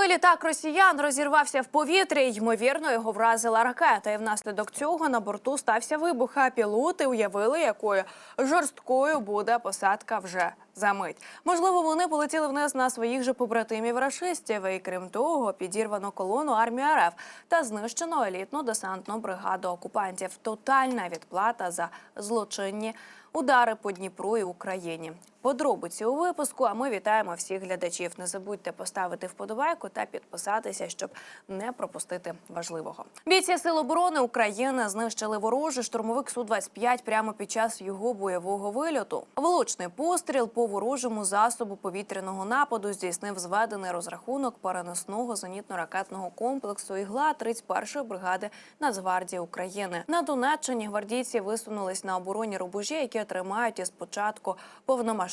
Бойовий літак росіян розірвався в повітрі. Ймовірно, його вразила ракета. І внаслідок цього на борту стався вибух. А пілоти уявили, якою жорсткою буде посадка вже за мить. Можливо, вони полетіли вниз на своїх же побратимів рашистів. І крім того, підірвано колону армії РФ та знищено елітну десантну бригаду окупантів. Тотальна відплата за злочинні удари по Дніпру і Україні. Подробиці у випуску. А ми вітаємо всіх глядачів. Не забудьте поставити вподобайку та підписатися, щоб не пропустити важливого. Бійці Сил оборони України знищили ворожий штурмовик су 25 прямо під час його бойового вильоту. Влучний постріл по ворожому засобу повітряного нападу здійснив зведений розрахунок переносного зенітно-ракетного комплексу ігла 31-ї бригади Нацгвардії України. На Донеччині гвардійці висунулись на оборонні рубежі, які тримають із початку повномасштабного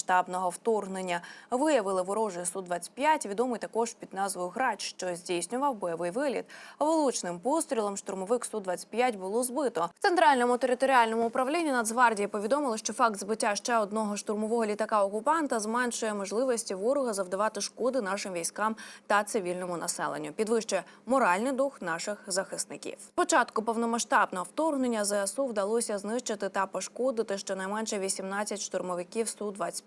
вторгнення. Виявили ворожий су 25 відомий також під назвою Грач, що здійснював бойовий виліт. Влучним пострілом штурмовик су 25 було збито. В центральному територіальному управлінні Нацгвардії повідомили, що факт збиття ще одного штурмового літака окупанта зменшує можливості ворога завдавати шкоди нашим військам та цивільному населенню. Підвищує моральний дух наших захисників. Спочатку повномасштабного вторгнення ЗСУ вдалося знищити та пошкодити щонайменше 18 штурмовиків су 25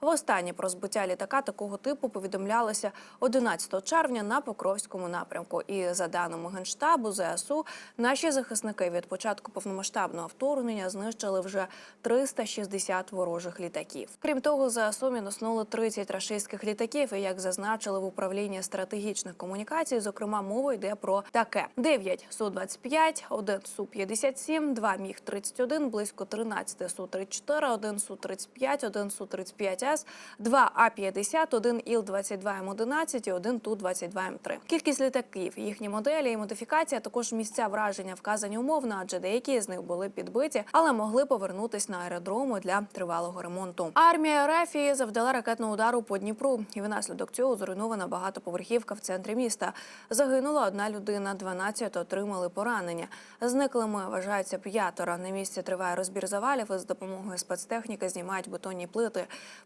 Востаннє про збиття літака такого типу повідомлялося 11 червня на Покровському напрямку. І за даними генштабу ЗСУ, наші захисники від початку повномасштабного вторгнення знищили вже 360 ворожих літаків. Крім того, ЗСУ мінуснули 30 рашистських літаків. І як зазначили в управлінні стратегічних комунікацій, зокрема мова йде про таке: 9 су 25 1 су 57 2 міг 31 близько 13 су 34 1 су 35 1 су 35 с 2 а 50 1 іл 22 м 11 і 1 ту 22 м 3 Кількість літаків, їхні моделі і модифікація, також місця враження вказані умовно, адже деякі з них були підбиті, але могли повернутись на аеродрому для тривалого ремонту. Армія РФ завдала ракетного удару по Дніпру, і внаслідок цього зруйнована багатоповерхівка в центрі міста. Загинула одна людина, 12 отримали поранення. Зниклими вважаються п'ятеро. На місці триває розбір завалів і з допомогою спецтехніки знімають бетонні плити.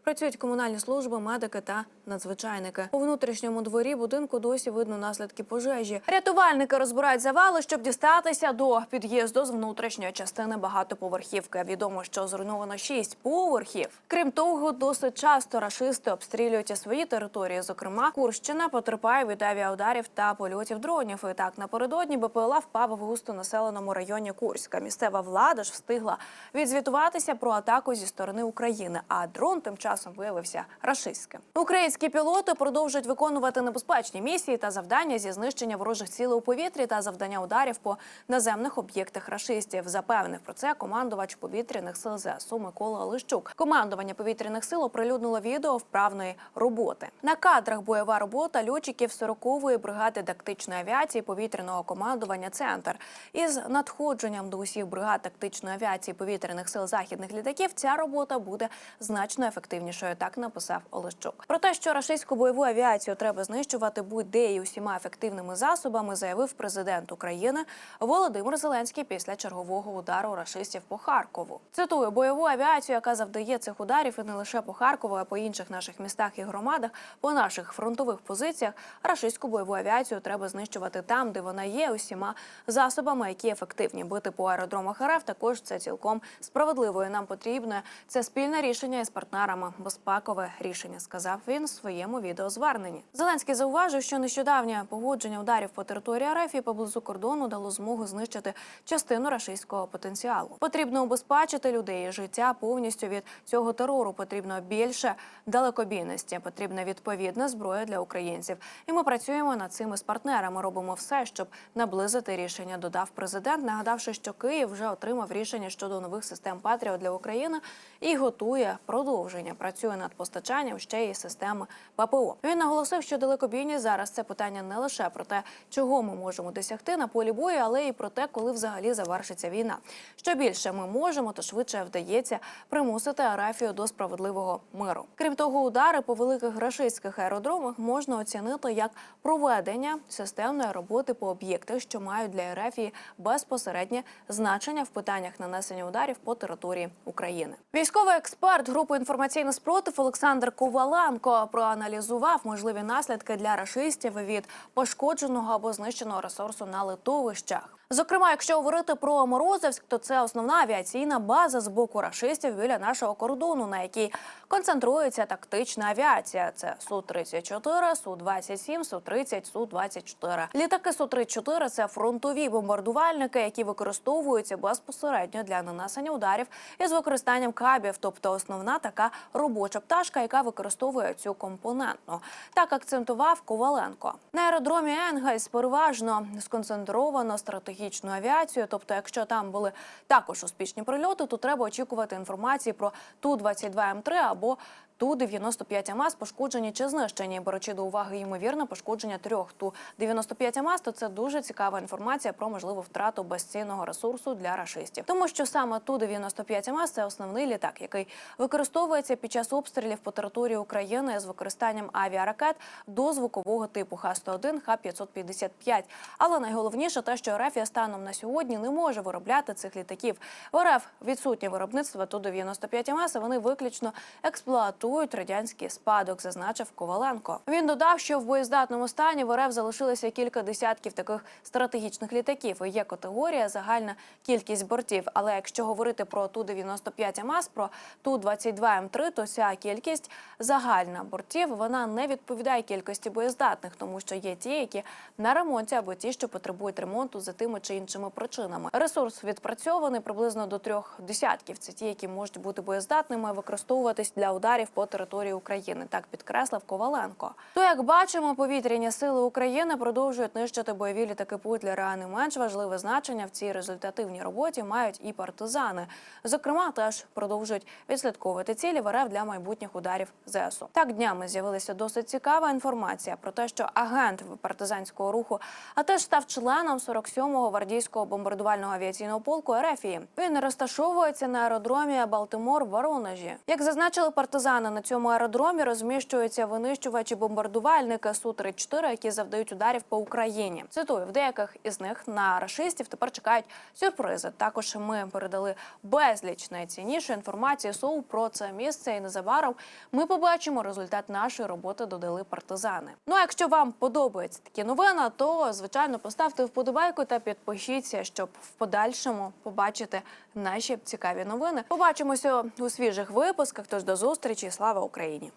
Працюють комунальні служби, медики та надзвичайники. У внутрішньому дворі будинку досі видно наслідки пожежі. Рятувальники розбирають завали, щоб дістатися до під'їзду з внутрішньої частини багатоповерхівки. Відомо, що зруйновано шість поверхів. Крім того, досить часто рашисти обстрілюють свої території. Зокрема, Курщина потерпає від авіаударів та польотів дронів. І так напередодні БПЛА впав в густо населеному районі Курська. Місцева влада ж встигла відзвітуватися про атаку зі сторони України. А дрон тим часом виявився рашистським. Українські пілоти продовжують виконувати небезпечні місії та завдання зі знищення ворожих цілей у повітрі та завдання ударів по наземних об'єктах рашистів. Запевнив про це командувач повітряних сил ЗСУ Микола Лищук. Командування повітряних сил оприлюднило відео вправної роботи. На кадрах бойова робота льотчиків 40-ї бригади тактичної авіації повітряного командування Центр із надходженням до усіх бригад тактичної авіації повітряних сил західних літаків. Ця робота буде значно ефективнішою. Так написав Олещук. Про те, що рашистську бойову авіацію треба знищувати будь-де і усіма ефективними засобами, заявив президент України Володимир Зеленський після чергового удару рашистів по Харкову. Цитую бойову авіацію, яка завдає цих ударів і не лише по Харкову, а по інших наших містах і громадах, по наших фронтових позиціях. Рашистську бойову авіацію треба знищувати там, де вона є, усіма засобами, які ефективні. Бити по аеродромах РФ також це цілком справедливо. І нам потрібне це спільне рішення із партнерами. Безпекове рішення, сказав він у своєму відеозверненні. Зеленський зауважив, що нещодавнє погодження ударів по території РФ і поблизу кордону дало змогу знищити частину рашистського потенціалу. Потрібно убезпечити людей і життя повністю від цього терору. Потрібно більше далекобійності. Потрібна відповідна зброя для українців. І ми працюємо над цим із партнерами. Робимо все, щоб наблизити рішення. Додав президент, нагадавши, що Київ вже отримав рішення щодо нових систем Патріот для України і готує продовження. Працює над постачанням ще й системи ППО. Він наголосив, що далекобійність зараз це питання не лише про те, чого ми можемо досягти на полі бою, але й про те, коли взагалі завершиться війна. Що більше ми можемо, то швидше вдається примусити Арафію до справедливого миру. Крім того, удари по великих рашистських аеродромах можна оцінити як проведення системної роботи по об'єктах, що мають для Арафії безпосереднє значення в питаннях нанесення ударів по території України. Військовий експерт групи групи інформаційний спротив Олександр Коваленко проаналізував можливі наслідки для рашистів від пошкодженого або знищеного ресурсу на литовищах. Зокрема, якщо говорити про Морозовськ, то це основна авіаційна база з боку рашистів біля нашого кордону, на якій концентрується тактична авіація. Це су 34 су 27 су 30 су 24 Літаки су 34 – це фронтові бомбардувальники, які використовуються безпосередньо для нанесення ударів із використанням кабів, тобто основна така робоча пташка, яка використовує цю компонентну. Так акцентував Коваленко. На аеродромі Енгельс переважно сконцентровано стратегічну авіацію. Тобто, якщо там були також успішні прильоти, то треба очікувати інформації про ту 22 м 3 або ту 95 МАЗ пошкоджені чи знищені, беручи до уваги ймовірне пошкодження трьох ту 95 МАЗ, то це дуже цікава інформація про можливу втрату безцінного ресурсу для рашистів, тому що саме ту 95 МАЗ – це основний літак, який використовується під час обстрілів по території України з використанням авіаракет до звукового типу Х-101, Х-555. Але найголовніше те, що РФ станом на сьогодні не може виробляти цих літаків. В РФ відсутнє виробництво ту 95 МАЗ, вони виключно експлуатують радянський спадок, зазначив Коваленко. Він додав, що в боєздатному стані в РФ залишилося кілька десятків таких стратегічних літаків. Є категорія загальна кількість бортів. Але якщо говорити про ту 95 МАЗ, про ту 22 М3, то ця кількість загальна бортів вона не відповідає кількості боєздатних, тому що є ті, які на ремонті або ті, що потребують ремонту за тими чи іншими причинами. Ресурс відпрацьований приблизно до трьох десятків. Це ті, які можуть бути боєздатними, використовуватись для ударів по території України. Так підкреслив Коваленко. То як бачимо, повітряні сили України продовжують нищити бойові літаки Путлера. А не менш важливе значення в цій результативній роботі мають і партизани. Зокрема, теж продовжують відслідковувати цілі в для майбутніх ударів ЗСУ. Так днями з'явилася досить цікава інформація про те, що агент партизанського руху, а теж став членом 47-го гвардійського бомбардувального авіаційного полку РФії. Він розташовується на аеродромі Балтимор в Воронежі. Як зазначили партизани, на цьому аеродромі розміщуються винищувачі бомбардувальники су 34 які завдають ударів по Україні. Цитую, в деяких із них на рашистів тепер чекають сюрпризи. Також ми передали безліч найціннішої інформації СОУ про це місце, і незабаром ми побачимо результат нашої роботи. Додали партизани. Ну а якщо вам подобаються такі новини, то звичайно поставте вподобайку та підпишіться, щоб в подальшому побачити наші цікаві новини. Побачимося у свіжих випусках. Тож до зустрічі, слава Україні!